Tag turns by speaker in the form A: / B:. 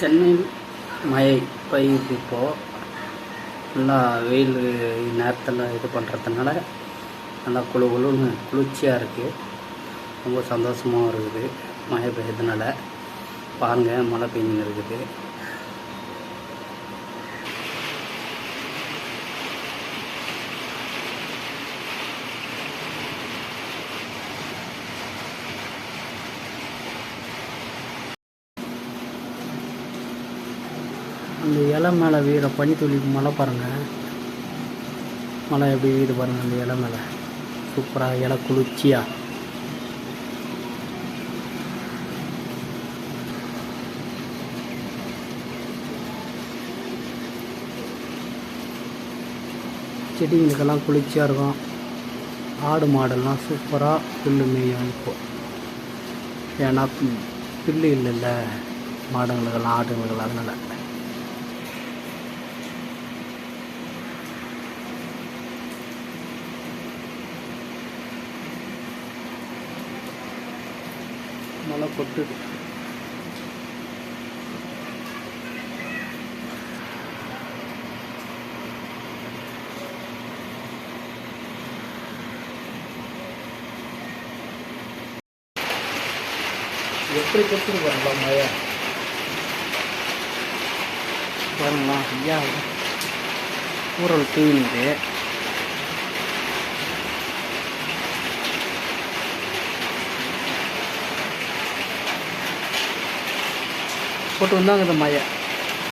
A: சென்னை மழை பெய்யுது இப்போது நல்லா வெயில் நேரத்தில் இது பண்ணுறதுனால நல்லா குளு குளுன்னு குளிர்ச்சியாக இருக்குது ரொம்ப சந்தோஷமாகவும் இருக்குது. மழை பெய்யறதுனால பாருங்கள் மழை பெய்ஞ்சுன்னு இருக்குது. அந்த இலை மேலே வீர பனித்துளி மழை பாருங்கள் மழை எப்படி வீடு பாருங்கள் அந்த இலை மேலே. சூப்பராக இலை குளிர்ச்சியாக செடிங்களுக்கெல்லாம் குளிர்ச்சியாக இருக்கும். ஆடு மாடெல்லாம் சூப்பராக புல்லு மேயும் இப்போ. ஏன்னா புல்லு இல்லைல்ல மாடுங்களுக்கெல்லாம் ஆடுங்களுக்கெல்லாம் அதனால். மழை கொட்டுது எப்படி கொட்டுது பாருங்களா மழை பாருங்களா ஐயா. ஊரல் தூவினுது போட்டு வந்தாங்க இந்த மாயை.